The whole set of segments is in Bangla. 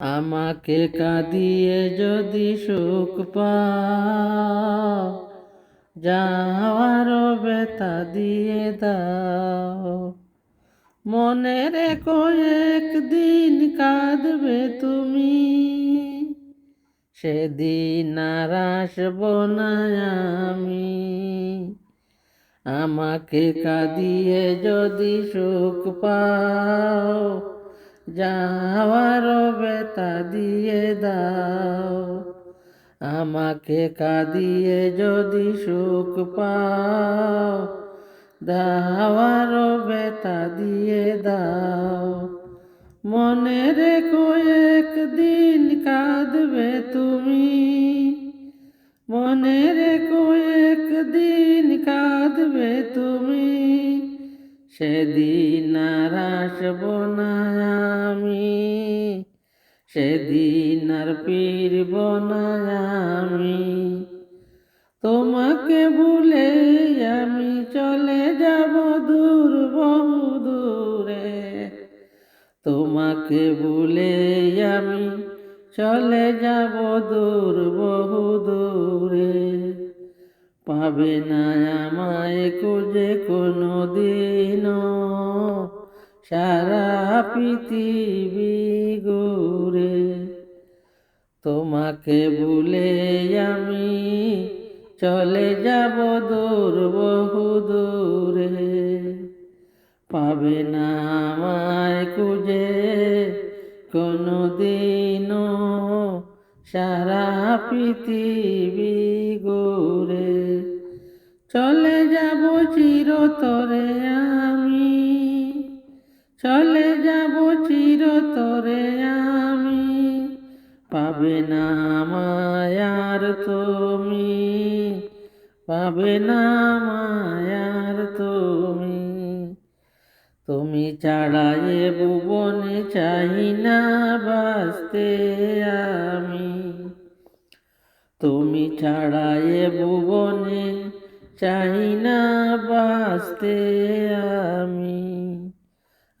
আমাকে কাঁদিয়ে যদি সুখ পাও যাওয়ার বেতা দিয়ে দাও। মনে রেখো একদিন কাঁদবে তুমি, সেদিন আর আসব আমি। আমাকে কাঁদিয়ে যদি সুখ পাও যাওয়ার বেতা দিয়ে দাও। আমাকে কাঁদিয়ে যদি সুখ পাও দাওয়ার বেতা দিয়ে দাও। মনে রেখো একদিন কাঁদবে তুমি, মনে সেদিন আর আসব না আমি, সেদিন আর ফিরব না আমি। তোমাকে ভুলে আমি চলে যাব দূর, বহু দূরে। তোমাকে ভুলে আমি চলে যাব দূর, বহু দূরে। পাবে না আমায় খুঁজে কোনো দিন সারা পৃথিবী ঘুরে তোমাকে ভুলে আমি চলে যাব দূর, বহু দূরে। পাবে না আমায় খুঁজে কোনো দিন সারা পৃথিবী ঘুরে চলে যাব চিরতরে আমি। চলে যাব চিরতরে আমি। পাবে না মায়ার তুমি। পাবে না মায়ার তুমি। তুমি ছাড়া এ ভুবনে চাই না বাঁচতে আমি। তুমি ছাড়া এ ভুবনে চাই না বাঁচতে আমি।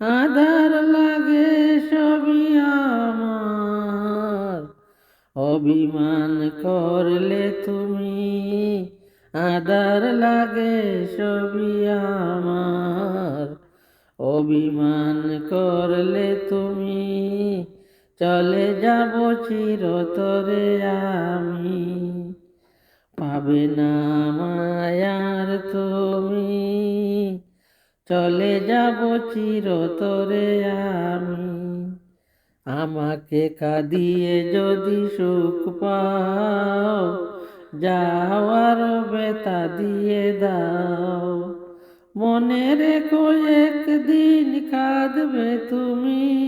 আধার লাগে সবই আমার। অভিমান করলে তুমি আধার লাগে সবই আমার। অভিমান করলে তুমি চলে যাব চিরতরে আমি। পাবে না চলে যাব চির চিরতরে আমি। আমাকে কাঁদিয়ে যদি সুখ পাও যাওয়ার বেতা দিয়ে দাও। মনে রেখো একদিন কাঁদবে তুমি।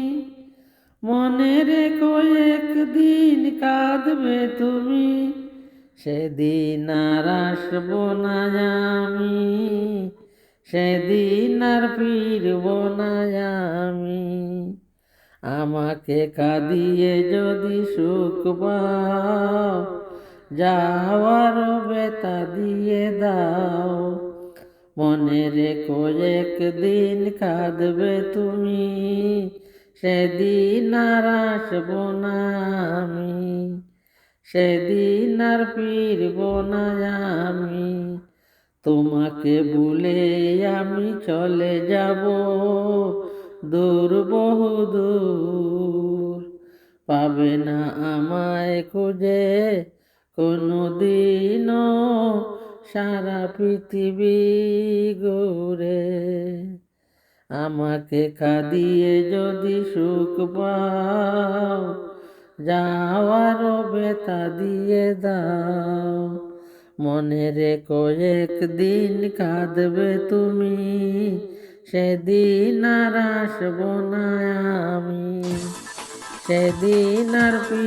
মনে রেখো একদিন কাঁদবে তুমি। সেদিন আর আসব না আমি। সেদিন আর ফিরব না আমি। আমাকে কাঁদিয়ে যদি সুখ পাও, যাওয়ার বেতা দিয়ে দাও। মনে রেখো একদিন কাঁদবে তুমি, সেদিন আর আসব না আমি। সেদিন আর ফিরব না তোমাকে ভুলে আমি চলে যাব। দূর, বহু দূর। পাবে না আমায় খুঁজে কোনো দিনও সারা পৃথিবী ঘুরে। আমাকে কাঁদিয়ে যদি সুখ পাও যাওয়ার বেতা দিয়ে দাও। মনে রেখো একদিন কাঁদবে তুমি সেদিন আর আসব না আমি সেদিন আর পি